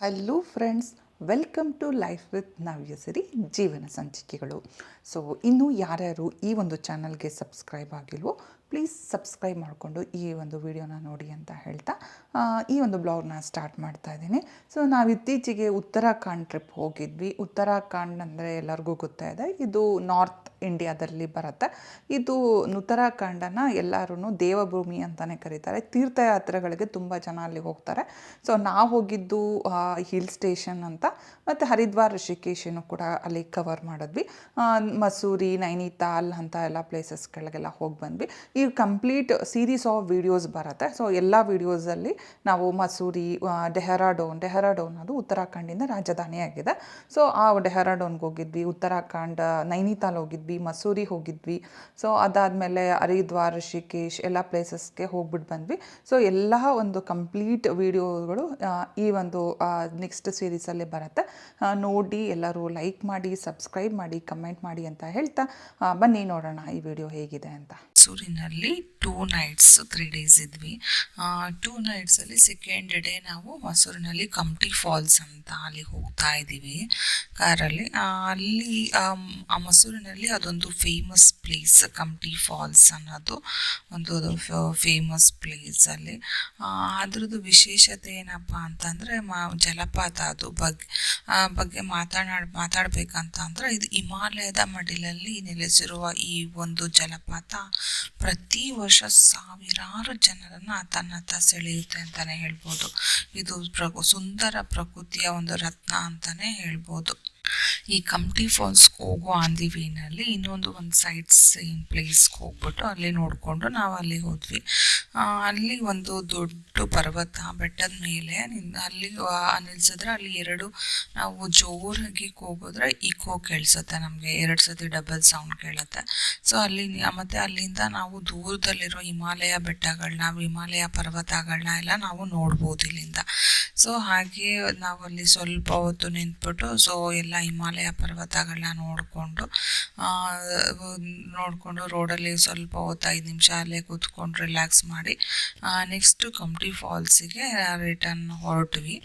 Hello friends welcome to life with ನವ್ಯಸರಿ ಜೀವನ ಸಂಚಿಕೆಗಳು. So ಇನ್ನೂ ಯಾರ್ಯಾರು ಈ ಒಂದು ಚಾನಲ್ಗೆ ಸಬ್ಸ್ಕ್ರೈಬ್ ಆಗಿಲ್ವೋ, ಪ್ಲೀಸ್ ಸಬ್ಸ್ಕ್ರೈಬ್ ಮಾಡಿಕೊಂಡು ಈ ಒಂದು ವಿಡಿಯೋನ ನೋಡಿ ಅಂತ ಹೇಳ್ತಾ ಈ ಒಂದು ಬ್ಲಾಗ್ನ ಸ್ಟಾರ್ಟ್ ಮಾಡ್ತಾ ಇದ್ದೀನಿ. ಸೊ ನಾವು ಇತ್ತೀಚೆಗೆ ಉತ್ತರಾಖಂಡ್ ಟ್ರಿಪ್ ಹೋಗಿದ್ವಿ. ಉತ್ತರಾಖಂಡ್ ಅಂದರೆ ಎಲ್ಲರಿಗೂ ಗೊತ್ತಾ ಇದೆ. ಇದು ನಾರ್ತ್ ಇಂಡಿಯಾದಲ್ಲಿ ಬರುತ್ತೆ. ಇದು ಉತ್ತರಾಖಂಡನ ಎಲ್ಲರೂ ದೇವಭೂಮಿ ಅಂತಲೇ ಕರೀತಾರೆ. ತೀರ್ಥಯಾತ್ರೆಗಳಿಗೆ ತುಂಬ ಜನ ಅಲ್ಲಿ ಹೋಗ್ತಾರೆ. ಸೊ ನಾವು ಹೋಗಿದ್ದು ಹಿಲ್ ಸ್ಟೇಷನ್ ಅಂತ ಮತ್ತು ಹರಿದ್ವಾರ್ ಋಷಿಕೇಶನು ಕೂಡ ಅಲ್ಲಿ ಕವರ್ ಮಾಡಿದ್ವಿ. ಮಸೂರಿ, ನೈನಿತಾಲ್ ಅಂತ ಎಲ್ಲ ಪ್ಲೇಸಸ್ಗಳಿಗೆಲ್ಲ ಹೋಗಿ ಬಂದ್ವಿ. ಈ ಕಂಪ್ಲೀಟ್ ಸೀರೀಸ್ ಆಫ್ ವಿಡಿಯೋಸ್ ಬರುತ್ತೆ. ಸೊ ಎಲ್ಲ ವೀಡಿಯೋಸಲ್ಲಿ ನಾವು ಮಸೂರಿ ಡೆಹರಾಡೋನ್ ಡೆಹರಾಡೋನ್ ಅದು ಉತ್ತರಾಖಂಡಿಂದ ರಾಜಧಾನಿಯಾಗಿದೆ ಸೊ ಆ ಡೆಹರಾಡೋನ್ಗೆ ಹೋಗಿದ್ವಿ, ಉತ್ತರಾಖಂಡ್, ನೈನಿತಾಲ್ ಹೋಗಿದ್ವಿ, ಮಸೂರಿ ಹೋಗಿದ್ವಿ. ಸೊ ಅದಾದಮೇಲೆ ಹರಿದ್ವಾರ್ ಋಷಿಕೇಶ್ ಎಲ್ಲ ಪ್ಲೇಸಸ್ಗೆ ಹೋಗ್ಬಿಟ್ಟು ಬಂದ್ವಿ. ಸೊ ಎಲ್ಲ ಒಂದು ಕಂಪ್ಲೀಟ್ ವೀಡಿಯೋಗಳು ಈ ಒಂದು ನೆಕ್ಸ್ಟ್ ಸೀರೀಸಲ್ಲಿ ಬರುತ್ತೆ. ನೋಡಿ ಎಲ್ಲರೂ ಲೈಕ್ ಮಾಡಿ ಸಬ್ಸ್ಕ್ರೈಬ್ ಮಾಡಿ ಕಮೆಂಟ್ ಮಾಡಿ ಅಂತ ಹೇಳ್ತಾ ಬನ್ನಿ ನೋಡೋಣ ಈ ವಿಡಿಯೋ ಹೇಗಿದೆ ಅಂತ. ಮೈಸೂರಿನಲ್ಲಿ ಟೂ ನೈಟ್ಸ್ ತ್ರೀ ಡೇಸ್ ಇದ್ವಿ. ಟೂ ನೈಟ್ಸಲ್ಲಿ ಸೆಕೆಂಡ್ ಡೇ ನಾವು ಮೈಸೂರಿನಲ್ಲಿ ಕಮ್ಟಿ ಫಾಲ್ಸ್ ಅಂತ ಅಲ್ಲಿ ಹೋಗ್ತಾ ಇದ್ದೀವಿ. ಕಾರಲ್ಲಿ ಅಲ್ಲಿ. ಆ ಮೈಸೂರಿನಲ್ಲಿ ಅದೊಂದು ಫೇಮಸ್ ಪ್ಲೇಸ್ ಕಮ್ಟಿ ಫಾಲ್ಸ್ ಅನ್ನೋದು ಒಂದು ಫೇಮಸ್ ಪ್ಲೇಸ್ ಅಲ್ಲಿ. ಆ, ಅದ್ರದ್ದು ವಿಶೇಷತೆ ಏನಪ್ಪ ಅಂತಂದರೆ ಮ ಜಲಪಾತ ಅದು ಬಗ್ಗೆ ಆ ಬಗ್ಗೆ ಮಾತನಾಡ ಮಾತಾಡಬೇಕಂತ ಅಂದರೆ ಇದು ಹಿಮಾಲಯದ ಮಡಿಲಲ್ಲಿ ನೆಲೆಸಿರುವ ಈ ಒಂದು ಜಲಪಾತ ಪ್ರತಿ ವರ್ಷ ಸಾವಿರಾರು ಜನರನ್ನು ತನ್ನತ್ತ ಸೆಳೆಯುತ್ತೆ ಅಂತಲೇ ಹೇಳ್ಬೋದು. ಇದು ಪ್ರ ಸುಂದರ ಪ್ರಕೃತಿಯ ಒಂದು ರತ್ನ ಅಂತಲೇ ಹೇಳ್ಬೋದು. ಈ ಕಮ್ಟಿ ಫಾಲ್ಸ್ಗೆ ಹೋಗೋ ಅಂದಿವಿನಲ್ಲಿ ಇನ್ನೊಂದು ಒಂದು ಸೈಡ್ ಸೇಮ್ ಪ್ಲೇಸ್ಗೆ ಹೋಗ್ಬಿಟ್ಟು ಅಲ್ಲಿ ನೋಡಿಕೊಂಡು ನಾವು ಅಲ್ಲಿ ಹೋದ್ವಿ. ಅಲ್ಲಿ ಒಂದು ದೊಡ್ಡ ಪರ್ವತ ಬೆಟ್ಟದ ಮೇಲೆ ಅಲ್ಲಿ ನಿಲ್ಸಿದ್ರೆ ಅಲ್ಲಿ ಎರಡು ನಾವು ಜೋರಾಗಿ ಹೋಗೋದ್ರೆ ಇಕೋ ಕೇಳಿಸುತ್ತೆ ನಮಗೆ. ಎರಡು ಸತಿ ಡಬಲ್ ಸೌಂಡ್ ಕೇಳುತ್ತೆ. ಸೊ ಅಲ್ಲಿ ಮತ್ತೆ ಅಲ್ಲಿಂದ ನಾವು ದೂರದಲ್ಲಿರೋ ಹಿಮಾಲಯ ಬೆಟ್ಟಗಳನ್ನ, ಹಿಮಾಲಯ ಪರ್ವತಗಳನ್ನ ಎಲ್ಲ ನಾವು ನೋಡ್ಬೋದು ಇಲ್ಲಿಂದ. ಸೊ ಹಾಗೆ ನಾವು ಅಲ್ಲಿ ಸ್ವಲ್ಪ ಹೊತ್ತು ನಿಂತ್ಬಿಟ್ಟು ಸೊ ಎಲ್ಲ ಹಿಮಾಲಯ ಪರ್ವತಗಳನ್ನ ನೋಡಿಕೊಂಡು ನೋಡಿಕೊಂಡು ರೋಡಲ್ಲಿ ಸ್ವಲ್ಪ ಹೊತ್ತು ಐದು ನಿಮಿಷ ಅಲ್ಲೇ ಕೂತ್ಕೊಂಡು ರಿಲ್ಯಾಕ್ಸ್ ಮಾಡಿ ನೆಕ್ಸ್ಟು ಕಮ್ಟಿ ಫಾಲ್ಸಿಗೆ ರಿಟರ್ನ್ ಹೊರಟ್ವಿ.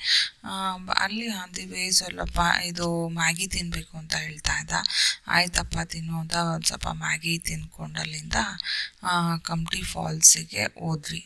ಅಲ್ಲಿ ಅಂದಿವಿ ಸ್ವಲ್ಪ ಇದು ಮ್ಯಾಗಿ ತಿನ್ನಬೇಕು ಅಂತ ಹೇಳ್ತಾ ಇದ್ದ. ಆಯ್ತಪ್ಪ ತಿನ್ನು ಅಂತ ಒಂದು ಸ್ವಲ್ಪ ಮ್ಯಾಗಿ ತಿನ್ಕೊಂಡಲ್ಲಿಂದ ಆ, ಕಮ್ಟಿ ಫಾಲ್ಸಿಗೆ ಹೋದ್ವಿ.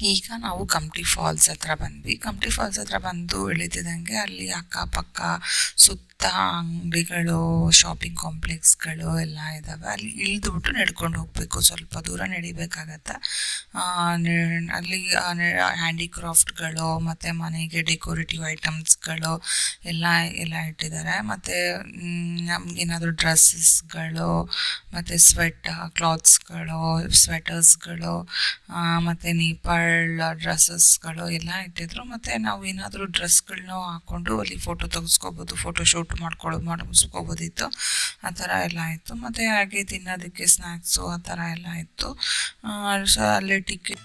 ಈಗ ನಾವು ಕಮ್ಟಿ ಫಾಲ್ಸ್ ಹತ್ರ ಬಂದ್ವಿ. ಕಮ್ಟಿ ಫಾಲ್ಸ್ ಹತ್ರ ಬಂದು ಇಳಿತಿದ್ದಂಗೆ ಅಲ್ಲಿ ಅಕ್ಕಪಕ್ಕ ಸುತ್ತ ಅಂಗಡಿಗಳು ಶಾಪಿಂಗ್ ಕಾಂಪ್ಲೆಕ್ಸ್ಗಳು ಎಲ್ಲ ಇದ್ದಾವೆ ಅಲ್ಲಿ ಇಳಿದ್ಬಿಟ್ಟು ನಡ್ಕೊಂಡು ಹೋಗಬೇಕು. ಸ್ವಲ್ಪ ದೂರ ನಡಿಬೇಕಾಗತ್ತೆ? ಅಲ್ಲಿ ಹ್ಯಾಂಡಿಕ್ರಾಫ್ಟ್ಗಳು ಮತ್ತು ಮನೆಗೆ ಡೆಕೋರೇಟಿವ್ ಐಟಮ್ಸ್ಗಳು ಎಲ್ಲ ಎಲ್ಲ ಇಟ್ಟಿದ್ದಾರೆ. ಮತ್ತು ನಮಗೇನಾದರೂ ಡ್ರೆಸ್ಸಸ್ಗಳು ಮತ್ತು ಸ್ವೆಟ್ ಕ್ಲಾತ್ಸ್ಗಳು ಸ್ವೆಟರ್ಸ್ಗಳು ಮತ್ತು ನೇಪಾಳ್ ಡ್ರೆಸ್ಸಸ್ಗಳು ಎಲ್ಲ ಇಟ್ಟಿದ್ರು. ಮತ್ತು ನಾವು ಏನಾದರೂ ಡ್ರೆಸ್ಗಳನ್ನ ಹಾಕ್ಕೊಂಡು ಅಲ್ಲಿ ಫೋಟೋ ತೆಗೆಸ್ಕೋಬೋದು ಫೋಟೋ ಶೂಟ್ ಮಾಡ್ಕೊಳ್ಳೋ ಮುಗಿಸ್ಕೋಬೋದಿತ್ತು ಆ ಥರ ಎಲ್ಲ ಆಯಿತು. ಮತ್ತು ಹಾಗೆ ತಿನ್ನೋದಕ್ಕೆ ಸ್ನ್ಯಾಕ್ಸು ಆ ಥರ ಎಲ್ಲ ಇತ್ತು ಅಲ್ಲಿ ಟಿಕೆಟ್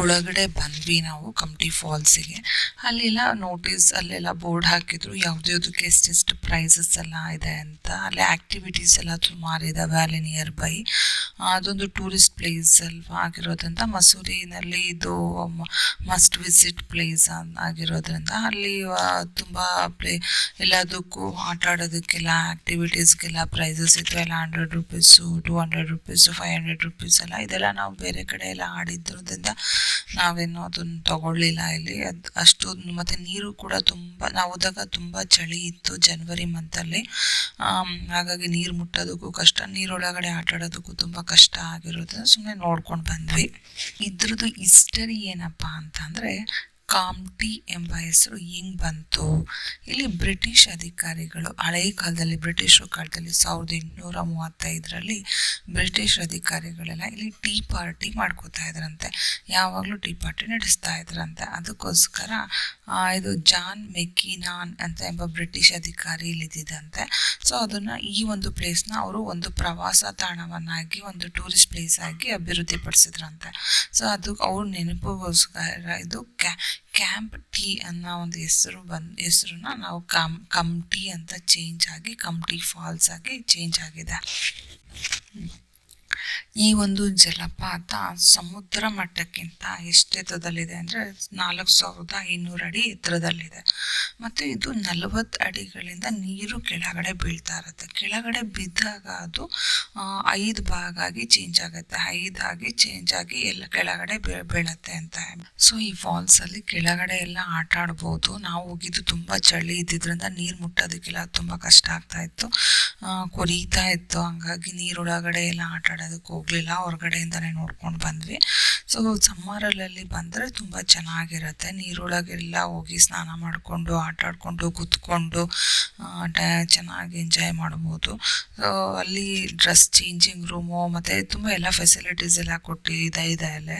ಒಳಗಡೆ ಬಂದ್ವಿ ನಾವು ಕಮ್ಟಿ ಫಾಲ್ಸಿಗೆ ಅಲ್ಲೆಲ್ಲ ನೋಟಿಸ್ ಅಲ್ಲೆಲ್ಲ ಬೋರ್ಡ್ ಹಾಕಿದ್ರು. ಯಾವ್ದ್ಯಾವ್ದಕ್ಕೆ ಎಷ್ಟೆಷ್ಟು ಪ್ರೈಸಸ್ ಎಲ್ಲ ಇದೆ ಅಂತ. ಅಲ್ಲಿ ಆ್ಯಕ್ಟಿವಿಟೀಸ್ ಎಲ್ಲ ಸುಮಾರು ಅಲ್ಲಿ ನಿಯರ್ ಬೈ ಅದೊಂದು ಟೂರಿಸ್ಟ್ ಪ್ಲೇಸ್ ಅಲ್ವಾ ಆಗಿರೋದ್ರಿಂದ ಮಸೂರಿನಲ್ಲಿ ಇದು ಮಸ್ಟ್ ವಿಸಿಟ್ ಪ್ಲೇಸ್ ಆಗಿರೋದ್ರಿಂದ ಅಲ್ಲಿ ತುಂಬ ಪ್ಲೇ, ಎಲ್ಲದಕ್ಕೂ ಆಟ ಆಡೋದಕ್ಕೆಲ್ಲ ಆ್ಯಕ್ಟಿವಿಟೀಸ್ಗೆಲ್ಲ ಪ್ರೈಸಸ್ ಇತ್ತು ಎಲ್ಲ hundred rupees two hundred rupees five hundred rupees ಎಲ್ಲ. ಇದೆಲ್ಲ ನಾವು ಬೇರೆ ಕಡೆ ಎಲ್ಲ ಆಡಿದ್ರೋದ್ರಿಂದ ನಾವೇನು ಅದನ್ನು ತಗೊಳ್ಳಿಲ್ಲ ಇಲ್ಲಿ. ಅದು ಅಷ್ಟು ಮತ್ತು ನೀರು ಕೂಡ ತುಂಬ, ನಾವು ಹೋದಾಗ ತುಂಬ ಚಳಿ ಇತ್ತು ಜನವರಿ ಮಂತಲ್ಲಿ ಹಾಗಾಗಿ ನೀರು ಮುಟ್ಟೋದಕ್ಕೂ ಕಷ್ಟ, ನೀರೊಳಗಡೆ ಆಟ ಆಡೋದಕ್ಕೂ ತುಂಬ ಕಷ್ಟ ಆಗಿರೋದನ್ನ ಸುಮ್ಮನೆ ನೋಡ್ಕೊಂಡು ಬಂದ್ವಿ. ಇದ್ರದ್ದು ಹಿಸ್ಟರಿ ಏನಪ್ಪ ಅಂತಂದರೆ ಕಾಮ್ಟಿ ಎಂಬ ಹೆಸರು ಹೆಂಗ್ ಬಂತು? ಇಲ್ಲಿ ಬ್ರಿಟಿಷ್ ಅಧಿಕಾರಿಗಳು ಹಳೆಯ ಕಾಲದಲ್ಲಿ ಬ್ರಿಟಿಷರ ಕಾಲದಲ್ಲಿ ಸಾವಿರದ ಎಂಟುನೂರ ಮೂವತ್ತೈದರಲ್ಲಿ ಬ್ರಿಟಿಷ್ ಅಧಿಕಾರಿಗಳೆಲ್ಲ ಇಲ್ಲಿ ಟೀ ಪಾರ್ಟಿ ಮಾಡ್ಕೋತಾ ಇದ್ರಂತೆ. ಯಾವಾಗಲೂ ಟೀ ಪಾರ್ಟಿ ನಡೆಸ್ತಾ ಇದ್ರಂತೆ. ಅದಕ್ಕೋಸ್ಕರ ಇದು ಜಾನ್ ಮೆಕಿನಾನ್ ಅಂತ ಎಂಬ ಬ್ರಿಟಿಷ್ ಅಧಿಕಾರಿ ಇಲ್ಲಿದ್ದಂತೆ ಸೊ ಅದನ್ನು ಈ ಒಂದು ಪ್ಲೇಸ್ನ ಅವರು ಒಂದು ಪ್ರವಾಸ ತಾಣವನ್ನಾಗಿ, ಒಂದು ಟೂರಿಸ್ಟ್ ಪ್ಲೇಸ್ ಆಗಿ ಅಭಿವೃದ್ಧಿಪಡಿಸಿದ್ರಂತೆ. ಸೊ ಅದು ಅವ್ರ ನೆನಪಿಗೋಸ್ಕರ ಇದು ಕ್ಯಾ ಕ್ಯಾಂಪ್ ಟೀ ಅನ್ನೋ ಒಂದು ಹೆಸರು ಬಂದು ಹೆಸರನ್ನ ನಾವು ಕಮ್ ಕಮ್ ಟೀ ಅಂತ ಚೇಂಜ್ ಆಗಿ ಕಮ್ಟಿ ಫಾಲ್ಸ್ ಆಗಿ ಚೇಂಜ್ ಆಗಿದೆ. ಈ ಒಂದು ಜಲಪಾತ ಸಮುದ್ರ ಮಟ್ಟಕ್ಕಿಂತ ಎಷ್ಟು ಎತ್ತರದಲ್ಲಿದೆ ಅಂದರೆ ನಾಲ್ಕು ಸಾವಿರದ ಐನೂರು ಅಡಿ ಎತ್ತರದಲ್ಲಿದೆ. ಮತ್ತು ಇದು ನಲವತ್ತು ಅಡಿಗಳಿಂದ ನೀರು ಕೆಳಗಡೆ ಬೀಳ್ತಾ ಇರುತ್ತೆ. ಕೆಳಗಡೆ ಬಿದ್ದಾಗ ಅದು ಐದು ಭಾಗ ಆಗಿ ಚೇಂಜ್ ಆಗುತ್ತೆ. ಐದಾಗಿ ಚೇಂಜ್ ಆಗಿ ಎಲ್ಲ ಕೆಳಗಡೆ ಬೀಳುತ್ತೆ ಅಂತ ಸೊ ಈ ಫಾಲ್ಸಲ್ಲಿ ಕೆಳಗಡೆ ಎಲ್ಲ ಆಟ ಆಡ್ಬೋದು. ನಾವು ಹೋಗಿದ್ದು ತುಂಬ ಚಳಿ ಇದ್ದಿದ್ರಿಂದ ನೀರು ಮುಟ್ಟೋದಕ್ಕೆಲ್ಲ ತುಂಬ ಕಷ್ಟ ಆಗ್ತಾ ಇತ್ತು. ಕೊರೀತಾ ಇತ್ತು. ಹಂಗಾಗಿ ನೀರೊಳಗಡೆ ಎಲ್ಲ ಆಟ ಆಡೋದಕ್ಕೆ ಹೋಗಲಿಲ್ಲ. ಹೊರಗಡೆಯಿಂದನೇ ನೋಡ್ಕೊಂಡು ಬಂದ್ವಿ. ಸೊ ಸಮ್ಮರಲ್ಲಿ ಬಂದರೆ ತುಂಬ ಚೆನ್ನಾಗಿರುತ್ತೆ. ನೀರೊಳಗೆಲ್ಲ ಹೋಗಿ ಸ್ನಾನ ಮಾಡಿಕೊಂಡು, ಆಟ ಆಡಿಕೊಂಡು, ಕೂತ್ಕೊಂಡು ಚೆನ್ನಾಗಿ ಎಂಜಾಯ್ ಮಾಡ್ಬೋದು. ಸೊ ಅಲ್ಲಿ ಡ್ರೆಸ್ ಚೇಂಜಿಂಗ್ ರೂಮು ಮತ್ತು ತುಂಬ ಎಲ್ಲ ಫೆಸಿಲಿಟೀಸ್ ಎಲ್ಲ ಕೊಟ್ಟಿದೆ ಇದೆ ಅಲ್ಲೇ.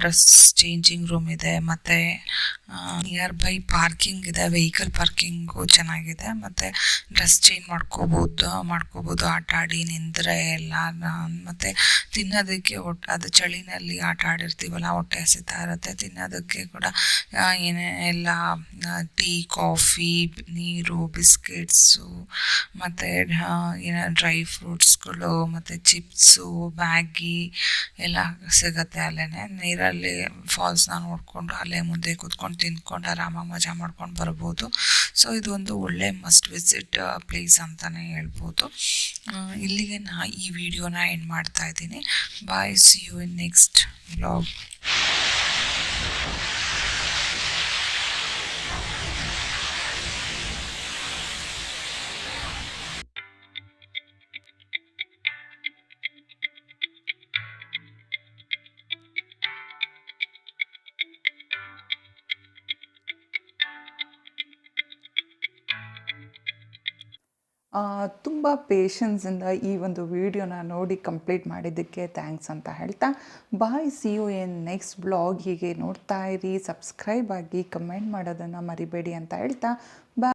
ಡ್ರೆಸ್ ಚೇಂಜಿಂಗ್ ರೂಮ್ ಇದೆ, ಮತ್ತು ನಿಯರ್ ಬೈ ಪಾರ್ಕಿಂಗ್ ಇದೆ ವೆಹಿಕಲ್ ಪಾರ್ಕಿಂಗು ಚೆನ್ನಾಗಿದೆ. ಮತ್ತು ಡ್ರೆಸ್ ಚೇಂಜ್ ಮಾಡ್ಕೋಬೋದು. ಮಾಡ್ಕೋಬೋದು ಆಟ ಆಡಿ ನಿಂದರೆ ಎಲ್ಲ ಮತ್ತು ತಿನ್ನೋದಕ್ಕೆ ಒಟ್ಟು ಅದು ಚಳಿನಲ್ಲಿ ಆಟ ಆಡಿರ್ತೀವಲ್ಲ ಹೊಟ್ಟೆ ಹಸಿತಾ ಇರುತ್ತೆ, ತಿನ್ನೋದಕ್ಕೆ ಕೂಡ ಏನೇ ಎಲ್ಲ ಟೀ, ಕಾಫಿ, ನೀರು, ಬಿಸ್ಕೆಟ್ಸು, ಮತ್ತು ಏನೋ, ಡ್ರೈ ಫ್ರೂಟ್ಸ್ಗಳು, ಮತ್ತು ಚಿಪ್ಸು, ಮ್ಯಾಗಿ ಎಲ್ಲ ಸಿಗುತ್ತೆ ಅಲ್ಲೇ ನೀರಲ್ಲಿ ಫಾಲ್ಸ್ನ ನೋಡಿಕೊಂಡು ಅಲ್ಲೇ ಮುಂದೆ ಕೂತ್ಕೊಂಡು ತಿಂದ್ಕೊಂಡು ಆರಾಮಾಗಿ ಮಜಾ ಮಾಡ್ಕೊಂಡು ಬರ್ಬೋದು. ಸೊ ಇದೊಂದು ಒಳ್ಳೆ ಮಸ್ಟ್ ವಿಸಿಟ್ ಪ್ಲೇಸ್ ಅಂತಲೇ ಹೇಳ್ಬೋದು. ಇಲ್ಲಿಗೆ ನಾ ಈ ವಿಡಿಯೋನ ಎಂಡ್ ಮಾಡ್ತಾ ಇದ್ದೀನಿ. Bye see you in next blog ತುಂಬ ಪೇಷನ್ಸಿಂದ ಈ ಒಂದು ವಿಡಿಯೋನ ನೋಡಿ ಕಂಪ್ಲೀಟ್ ಮಾಡಿದ್ದಕ್ಕೆ ಥ್ಯಾಂಕ್ಸ್ ಅಂತ ಹೇಳ್ತಾ. Bye see you in next blog ಹೀಗೆ ನೋಡ್ತಾ ಇರಿ ಸಬ್ಸ್ಕ್ರೈಬ್ ಆಗಿ ಕಮೆಂಟ್ ಮಾಡೋದನ್ನು ಮರಿಬೇಡಿ ಅಂತ ಹೇಳ್ತಾ. ಬಾಯ್